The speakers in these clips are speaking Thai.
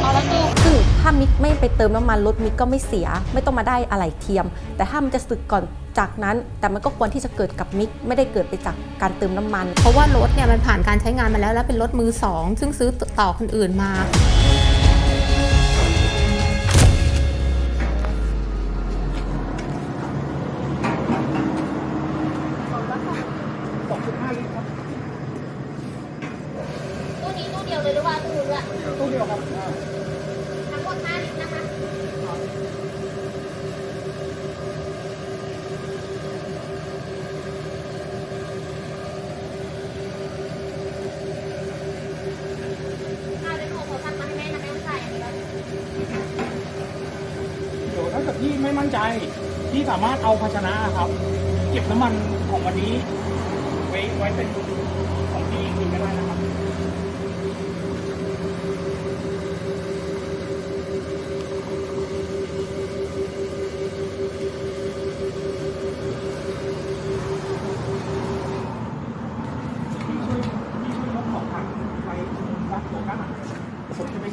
เอาแล้วตู้ซึ่งถ้ามิกไม่ไปเติมน้ำมันรถมิกก็ไม่เสีย ไม่ต้องมาได้อะไรเทียม แต่ถ้ามันจะสึกก่อนจากนั้น แต่มันก็ควรที่จะเกิดกับมิกไม่ได้เกิดไปจากการเติมน้ำมัน เพราะว่ารถเนี่ยมันผ่านการใช้งานมาแล้ว แล้วเป็นรถมือสองซึ่งซื้อต่อคนอื่นมา เลยหรือว่าตู้ด้วยตู้เดียวครับทั้งหมด5ลิตรนะคะถ้าเป็นของขอสั่งมาให้แม่นะแม่ไม่ใส่อันนี้ไว้เดี๋ยวถ้าเกิดพี่ไม่มั่นใจพี่สามารถเอาภาชนะครับ เก็บน้ำมันของวันนี้ ไว้ไว้เป็น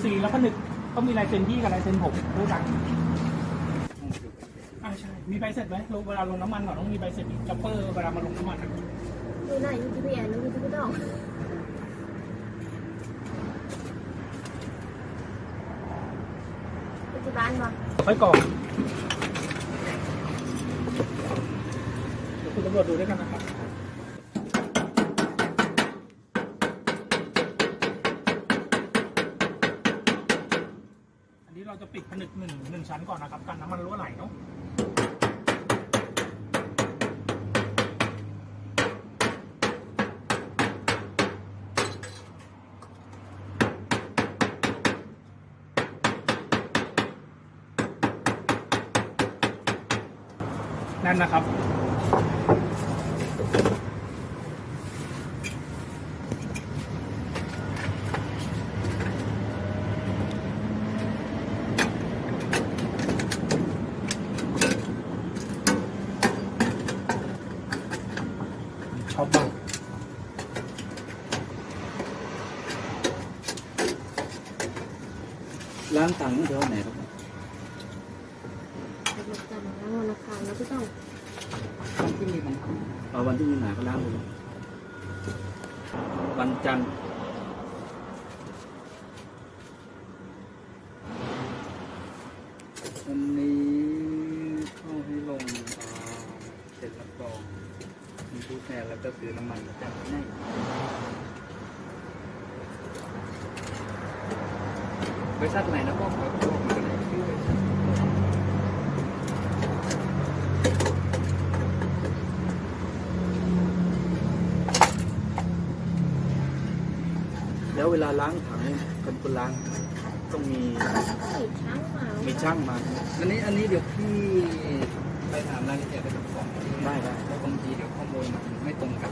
ซีแล้วก็นึกต้องมีลายเซ็นพี่กับลายเซ็นผมด้วยกันอ่าใช่ มีใบเสร็จไหมลงเวลาลงน้ำมันก่อนต้องมีใบเสร็จจัปเปอร์เวลามาลงน้ำมันอะดูหน่อยยูทูบเบียร์ยูทูบไม่ต้องปัจจุบันมาค่อยกรอกเดี๋ยวคุณตำรวจดูด้วยกันนะครับ อันนี้ เราจะปิดผนึกหนึ่งหนึ่งชั้นก่อนนะครับกันน้ำมันรั่วไหลเนาะนั่นนะครับ อบบ้างร้านตังค์นี่เท่าไหร่ครับรถจำแล้ววันอังคารแล้วพี่ต้องวันที่มีมันเอาวันที่มีหนาก็ล้างเลยวันจันทร์วันนี้เข้าให้ลงอ่าเสร็จรับรอง มีผู้แทนแล้วก็ซื้อน้ำมันมาจากให้บริษัทไหนนะบอกบอกบอกมาเลยชื่อบริษัทแล้วเวลาล้างถังคนคนล้างต้องมีใส่ช้างมามีช่างมา อันนี้อันนี้เดี๋ยวพี่ไปถามรายละเอียดกับเจ้าของได้ได้เพราะบางทีเดี๋ยวข้อมูลมันไม่ตรงกัน